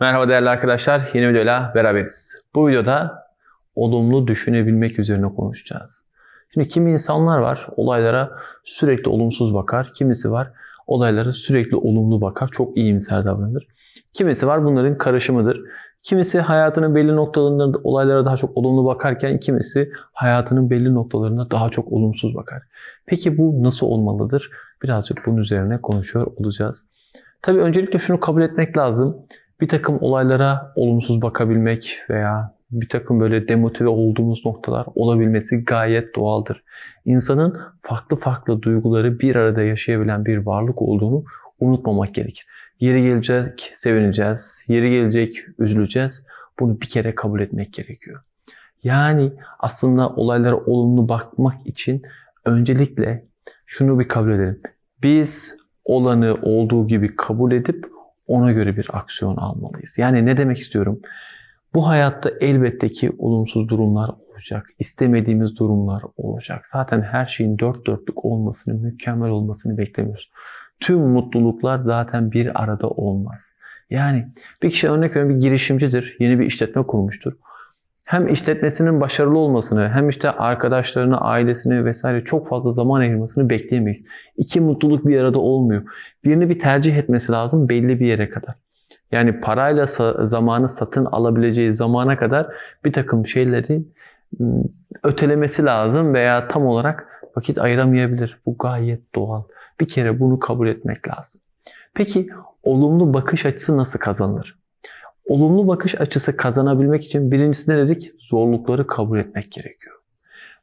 Merhaba değerli arkadaşlar, yeni videoyla beraberiz. Bu videoda olumlu düşünebilmek üzerine konuşacağız. Şimdi kimi insanlar var, olaylara sürekli olumsuz bakar. Kimisi var, olaylara sürekli olumlu bakar, çok iyimser davranır. Kimisi var, bunların karışımıdır. Kimisi hayatının belli noktalarında olaylara daha çok olumlu bakarken kimisi hayatının belli noktalarında daha çok olumsuz bakar. Peki bu nasıl olmalıdır? Birazcık bunun üzerine konuşuyor olacağız. Tabii öncelikle şunu kabul etmek lazım bir takım olaylara olumsuz bakabilmek veya bir takım böyle demotive olduğumuz noktalar olabilmesi gayet doğaldır. İnsanın farklı farklı duyguları bir arada yaşayabilen bir varlık olduğunu unutmamak gerekir. Yeri gelecek sevineceğiz, yeri gelecek üzüleceğiz. Bunu bir kere kabul etmek gerekiyor. Yani aslında olaylara olumlu bakmak için öncelikle şunu bir kabul edelim. Biz olanı olduğu gibi kabul edip ona göre bir aksiyon almalıyız. Yani ne demek istiyorum? Bu hayatta elbette ki olumsuz durumlar olacak. istemediğimiz durumlar olacak. Zaten her şeyin dört dörtlük olmasını, mükemmel olmasını beklemiyoruz. Tüm mutluluklar zaten bir arada olmaz. Yani bir kişi örnek veriyorum bir girişimcidir. Yeni bir işletme kurmuştur hem işletmesinin başarılı olmasını hem işte arkadaşlarına, ailesine vesaire çok fazla zaman ayırmasını bekleyemeyiz. İki mutluluk bir arada olmuyor. Birini bir tercih etmesi lazım belli bir yere kadar. Yani parayla zamanı satın alabileceği zamana kadar bir takım şeyleri ıı, ötelemesi lazım veya tam olarak vakit ayıramayabilir. Bu gayet doğal. Bir kere bunu kabul etmek lazım. Peki olumlu bakış açısı nasıl kazanılır? Olumlu bakış açısı kazanabilmek için birincisi ne dedik? Zorlukları kabul etmek gerekiyor.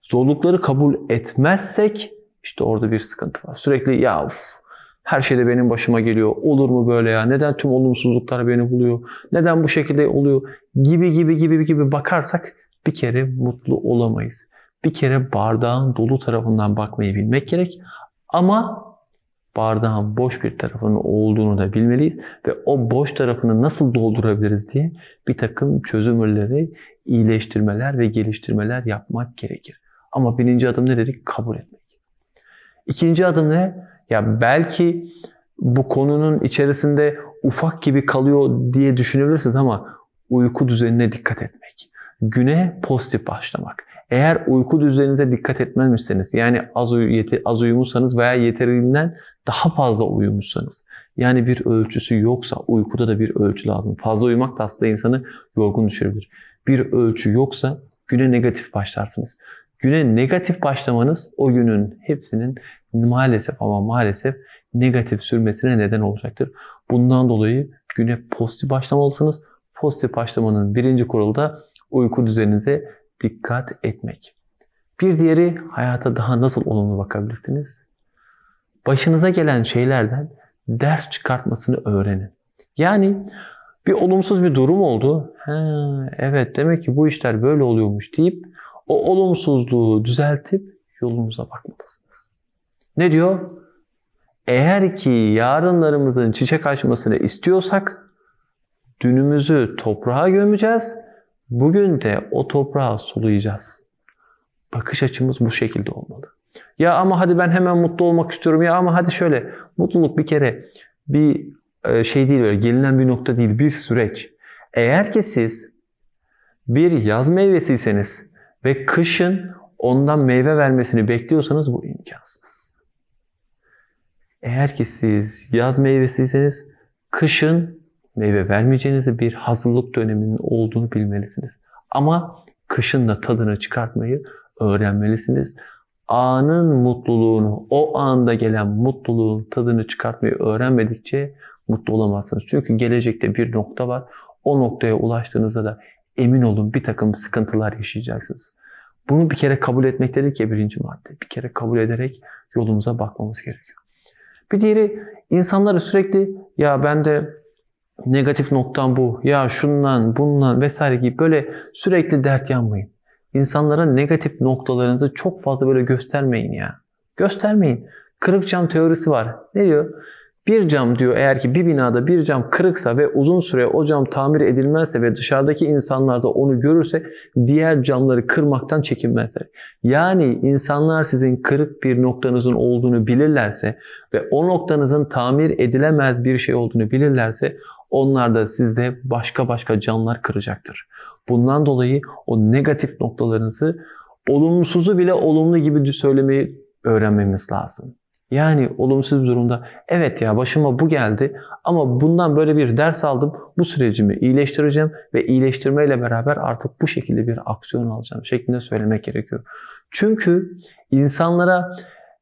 Zorlukları kabul etmezsek işte orada bir sıkıntı var. Sürekli ya uf, her şey de benim başıma geliyor. Olur mu böyle ya? Neden tüm olumsuzluklar beni buluyor? Neden bu şekilde oluyor? Gibi gibi gibi gibi bakarsak bir kere mutlu olamayız. Bir kere bardağın dolu tarafından bakmayı bilmek gerek. Ama bardağın boş bir tarafının olduğunu da bilmeliyiz ve o boş tarafını nasıl doldurabiliriz diye bir takım çözümleri, iyileştirmeler ve geliştirmeler yapmak gerekir. Ama birinci adım ne dedik? Kabul etmek. İkinci adım ne? Ya belki bu konunun içerisinde ufak gibi kalıyor diye düşünebilirsiniz ama uyku düzenine dikkat etmek. Güne pozitif başlamak. Eğer uyku düzeninize dikkat etmemişseniz yani az, uy az uyumuşsanız veya yeterinden daha fazla uyumuşsanız yani bir ölçüsü yoksa uykuda da bir ölçü lazım. Fazla uyumak da aslında insanı yorgun düşürebilir. Bir ölçü yoksa güne negatif başlarsınız. Güne negatif başlamanız o günün hepsinin maalesef ama maalesef negatif sürmesine neden olacaktır. Bundan dolayı güne pozitif başlamalısınız. Pozitif başlamanın birinci kuralı da uyku düzeninize dikkat etmek. Bir diğeri hayata daha nasıl olumlu bakabilirsiniz? Başınıza gelen şeylerden ders çıkartmasını öğrenin. Yani bir olumsuz bir durum oldu. He, evet demek ki bu işler böyle oluyormuş deyip o olumsuzluğu düzeltip yolumuza bakmalısınız. Ne diyor? Eğer ki yarınlarımızın çiçek açmasını istiyorsak dünümüzü toprağa gömeceğiz Bugün de o toprağı sulayacağız. Bakış açımız bu şekilde olmalı. Ya ama hadi ben hemen mutlu olmak istiyorum. Ya ama hadi şöyle. Mutluluk bir kere bir e, şey değil böyle gelinen bir nokta değil bir süreç. Eğer ki siz bir yaz meyvesiyseniz ve kışın ondan meyve vermesini bekliyorsanız bu imkansız. Eğer ki siz yaz meyvesiyseniz kışın meyve vermeyeceğinizi bir hazırlık döneminin olduğunu bilmelisiniz. Ama kışın da tadını çıkartmayı öğrenmelisiniz. Anın mutluluğunu, o anda gelen mutluluğun tadını çıkartmayı öğrenmedikçe mutlu olamazsınız. Çünkü gelecekte bir nokta var. O noktaya ulaştığınızda da emin olun bir takım sıkıntılar yaşayacaksınız. Bunu bir kere kabul etmek dedik ya birinci madde. Bir kere kabul ederek yolumuza bakmamız gerekiyor. Bir diğeri insanları sürekli ya ben de negatif noktam bu. Ya şundan, bundan vesaire gibi böyle sürekli dert yanmayın. İnsanlara negatif noktalarınızı çok fazla böyle göstermeyin ya. Göstermeyin. Kırık cam teorisi var. Ne diyor? Bir cam diyor eğer ki bir binada bir cam kırıksa ve uzun süre o cam tamir edilmezse ve dışarıdaki insanlar da onu görürse diğer camları kırmaktan çekinmezler. Yani insanlar sizin kırık bir noktanızın olduğunu bilirlerse ve o noktanızın tamir edilemez bir şey olduğunu bilirlerse onlar da sizde başka başka canlar kıracaktır. Bundan dolayı o negatif noktalarınızı olumsuzu bile olumlu gibi söylemeyi öğrenmemiz lazım. Yani olumsuz bir durumda evet ya başıma bu geldi ama bundan böyle bir ders aldım. Bu sürecimi iyileştireceğim ve iyileştirmeyle beraber artık bu şekilde bir aksiyon alacağım şeklinde söylemek gerekiyor. Çünkü insanlara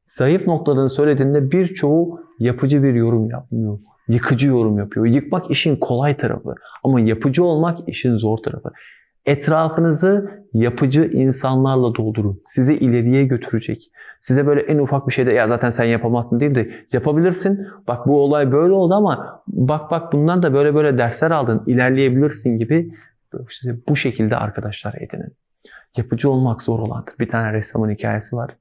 zayıf noktalarını söylediğinde birçoğu yapıcı bir yorum yapmıyor. Yıkıcı yorum yapıyor. Yıkmak işin kolay tarafı ama yapıcı olmak işin zor tarafı. Etrafınızı yapıcı insanlarla doldurun. Sizi ileriye götürecek. Size böyle en ufak bir şeyde ya zaten sen yapamazsın değil de yapabilirsin. Bak bu olay böyle oldu ama bak bak bundan da böyle böyle dersler aldın. ilerleyebilirsin gibi size bu şekilde arkadaşlar edinin. Yapıcı olmak zor olandır. Bir tane ressamın hikayesi var.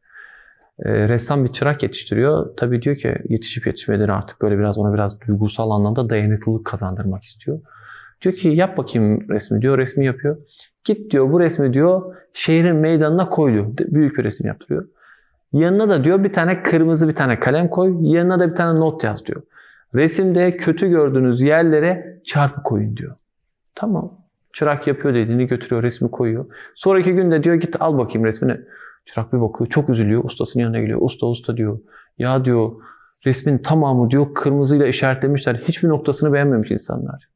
Ee, ressam bir çırak yetiştiriyor. Tabii diyor ki yetişip yetişmediğini artık böyle biraz ona biraz duygusal anlamda dayanıklılık kazandırmak istiyor. Diyor ki yap bakayım resmi diyor. Resmi yapıyor. Git diyor bu resmi diyor şehrin meydanına koy diyor. Büyük bir resim yaptırıyor. Yanına da diyor bir tane kırmızı bir tane kalem koy. Yanına da bir tane not yaz diyor. Resimde kötü gördüğünüz yerlere çarpı koyun diyor. Tamam. Çırak yapıyor dediğini götürüyor resmi koyuyor. Sonraki günde diyor git al bakayım resmini. Çırak bir bakıyor çok üzülüyor. Ustasının yanına geliyor. Usta usta diyor. Ya diyor resmin tamamı diyor kırmızıyla işaretlemişler. Hiçbir noktasını beğenmemiş insanlar.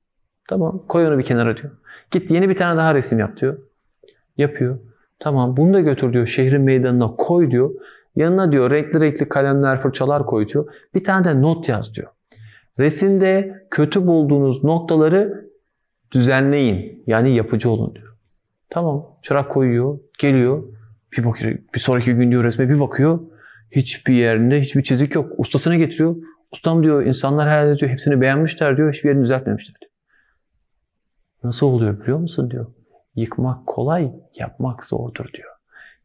Tamam koy onu bir kenara diyor. Git yeni bir tane daha resim yap diyor. Yapıyor. Tamam bunu da götür diyor şehrin meydanına koy diyor. Yanına diyor renkli renkli kalemler fırçalar koy. Bir tane de not yaz diyor. Resimde kötü bulduğunuz noktaları düzenleyin. Yani yapıcı olun diyor. Tamam çırak koyuyor geliyor. Bir bakıyor bir sonraki gün diyor resme bir bakıyor. Hiçbir yerinde hiçbir çizik yok. Ustasına getiriyor. Ustam diyor insanlar herhalde diyor hepsini beğenmişler diyor. Hiçbir yerini düzeltmemişler diyor. Nasıl oluyor biliyor musun diyor. Yıkmak kolay, yapmak zordur diyor.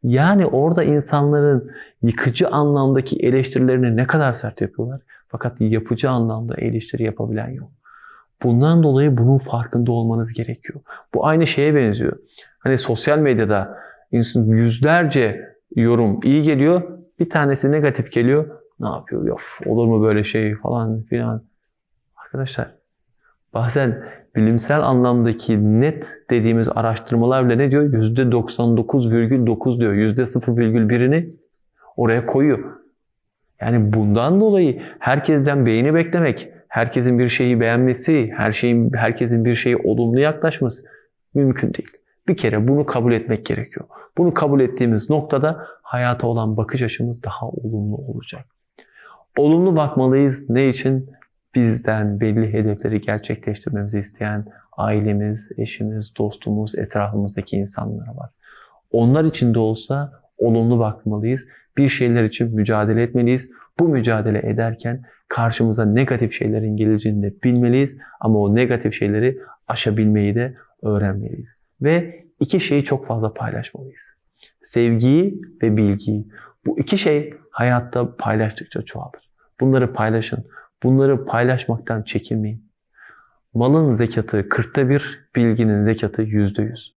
Yani orada insanların yıkıcı anlamdaki eleştirilerini ne kadar sert yapıyorlar. Fakat yapıcı anlamda eleştiri yapabilen yok. Bundan dolayı bunun farkında olmanız gerekiyor. Bu aynı şeye benziyor. Hani sosyal medyada yüzlerce yorum iyi geliyor. Bir tanesi negatif geliyor. Ne yapıyor? Yof, olur mu böyle şey falan filan. Arkadaşlar bazen bilimsel anlamdaki net dediğimiz araştırmalar bile ne diyor? %99,9 diyor. %0,1'ini oraya koyuyor. Yani bundan dolayı herkesten beğeni beklemek, herkesin bir şeyi beğenmesi, her şeyin herkesin bir şeyi olumlu yaklaşması mümkün değil. Bir kere bunu kabul etmek gerekiyor. Bunu kabul ettiğimiz noktada hayata olan bakış açımız daha olumlu olacak. Olumlu bakmalıyız. Ne için? Bizden belli hedefleri gerçekleştirmemizi isteyen ailemiz, eşimiz, dostumuz, etrafımızdaki insanlar var. Onlar için de olsa olumlu bakmalıyız. Bir şeyler için mücadele etmeliyiz. Bu mücadele ederken karşımıza negatif şeylerin geleceğini de bilmeliyiz. Ama o negatif şeyleri aşabilmeyi de öğrenmeliyiz. Ve iki şeyi çok fazla paylaşmalıyız. Sevgiyi ve bilgiyi. Bu iki şey hayatta paylaştıkça çoğalır. Bunları paylaşın. Bunları paylaşmaktan çekinmeyin. Malın zekatı 40'ta bir, bilginin zekatı %100.